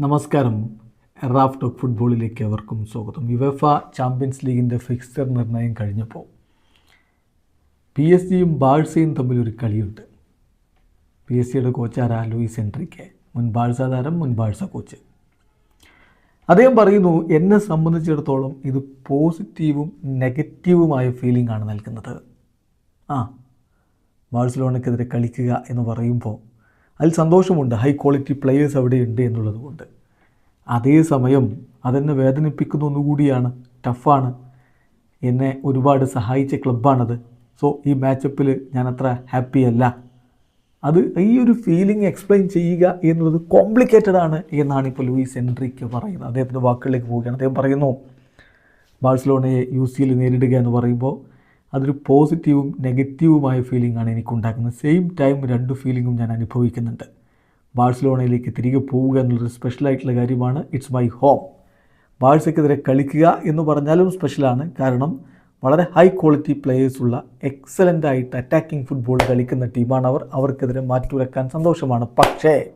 നമസ്കാരം. Raf talk ഫുട്ബോളിലേക്ക് അവർക്കും സ്വാഗതം. യുവഫ ചാമ്പ്യൻസ് ലീഗിന്റെ ഫിക്സ്ചർ നിർണയം കഴിഞ്ഞപ്പോൾ പി എസ് ജിയും ബാഴ്സയും തമ്മിലൊരു കളിയുണ്ട്. പി എസ് സിയുടെ കോച്ചാരാ ലൂയിസ് എൻട്രിക്കെ മുൻ ബാഴ്സ താരം മുൻ ബാഴ്സ കോച്ച്. അദ്ദേഹം പറയുന്നു എന്നെ സംബന്ധിച്ചിടത്തോളം ഇത് പോസിറ്റീവും നെഗറ്റീവുമായ ഫീലിംഗ് ആണ് നൽകുന്നത്. ആ ബാഴ്സലോണയ്ക്കെതിരെ കളിക്കുക എന്ന് പറയുമ്പോൾ അതിൽ സന്തോഷമുണ്ട്. ഹൈ ക്വാളിറ്റി പ്ലെയേഴ്സ് അവിടെ ഉണ്ട് എന്നുള്ളത് കൊണ്ട് അതേസമയം അതെന്നെ വേദനിപ്പിക്കുന്ന ഒന്നുകൂടിയാണ്. ടഫാണ് എന്നെ ഒരുപാട് സഹായിച്ച ക്ലബ്ബാണത് സോ ഈ മാച്ചപ്പിൽ അത്ര ഹാപ്പി അല്ല. അത് ഈ ഒരു ഫീലിംഗ് എക്സ്പ്ലെയിൻ ചെയ്യുക എന്നുള്ളത് കോംപ്ലിക്കേറ്റഡ് ആണ് എന്നാണ് ഇപ്പോൾ ലൂയിസ് എൻട്രിക്ക് പറയുന്നത്. അദ്ദേഹത്തിന്റെ വാക്കുകളിലേക്ക് പോവുകയാണ്. അദ്ദേഹം പറയുന്നു ബാഴ്സലോണയെ യു സിയിൽ നേരിടുക എന്ന് പറയുമ്പോൾ അതൊരു പോസിറ്റീവും നെഗറ്റീവുമായ ഫീലിംഗ് ആണ് എനിക്കുണ്ടാക്കുന്നത്. സെയിം ടൈം രണ്ട് ഫീലിങ്ങും ഞാൻ അനുഭവിക്കുന്നുണ്ട്. ബാഴ്സലോണയിലേക്ക് തിരികെ പോവുക എന്നുള്ളൊരു സ്പെഷ്യലായിട്ടുള്ള കാര്യമാണ് ഇറ്റ്സ് മൈ ഹോം ബാഴ്സയ്ക്കെതിരെ കളിക്കുക എന്ന് പറഞ്ഞാലും സ്പെഷ്യലാണ് കാരണം വളരെ ഹൈ ക്വാളിറ്റി പ്ലേയേഴ്സ് ഉള്ള എക്സലന്റ് ആയിട്ട് അറ്റാക്കിംഗ് ഫുട്ബോൾ കളിക്കുന്ന ടീമാണ് അവർ. അവർക്കെതിരെ മാറ്റുരക്കാൻ സന്തോഷമാണ്. പക്ഷേ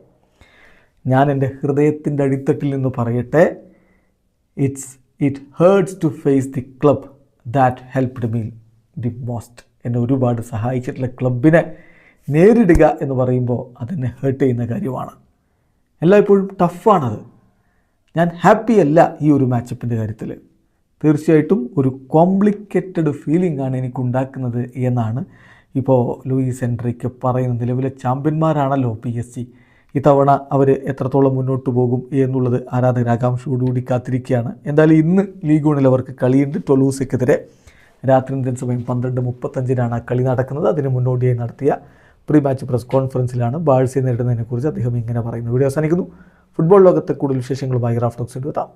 ഞാൻ എന്റെ ഹൃദയത്തിന്റെ അടിത്തട്ടിൽ നിന്ന് പറയട്ടെ it's it hurts to face the club that helped me the most എന്നെ ഒരുപാട് സഹായിച്ചിട്ടുള്ള ക്ലബിനെ നേരിടുക എന്ന് പറയുമ്പോൾ അതെന്നെ ഹേർട്ട് ചെയ്യുന്ന കാര്യമാണ്. എല്ലായ്പ്പോഴും ടഫാണത്. ഞാൻ ഹാപ്പി അല്ല ഈ ഒരു മാച്ചപ്പിന്റെ കാര്യത്തിൽ. തീർച്ചയായിട്ടും ഒരു കോംപ്ലിക്കേറ്റഡ് ഫീലിംഗ് ആണ് എനിക്കുണ്ടാക്കുന്നത് എന്നാണ് ഇപ്പോൾ ലൂയിസ് എൻട്രിക്ക് പറയുന്ന നിലവിലെ ചാമ്പ്യന്മാരാണല്ലോ പി എസ് സി. ഇത്തവണ അവർ എത്രത്തോളം മുന്നോട്ട് പോകും എന്നുള്ളത് ആരാധകരാകാംക്ഷയോടുകൂടി കാത്തിരിക്കുകയാണ്. എന്തായാലും ഇന്ന് ലീഗ് വണിൽ അവർക്ക് കളിയുണ്ട്. ടൊലൂസയ്ക്കെതിരെ രാത്രി ഇന്ത്യൻ സമയം പന്ത്രണ്ട് മുപ്പത്തഞ്ചിനാണ് കളി നടക്കുന്നത്. അതിന് മുന്നോടിയായി നടത്തിയ പ്രീ മാച്ച് പ്രസ് കോൺഫറൻസിലാണ് ബാഴ്സയെ നേരിടുന്നതിനെക്കുറിച്ച് അദ്ദേഹം ഇങ്ങനെ പറയുന്നു. വീഡിയോ അവസാനിക്കുന്നു. ഫുട്ബോൾ ലോകത്തെ കൂടുതൽ വിശേഷങ്ങളുമായി റാഫ്റ്റോക്സിന്റെ എത്താം.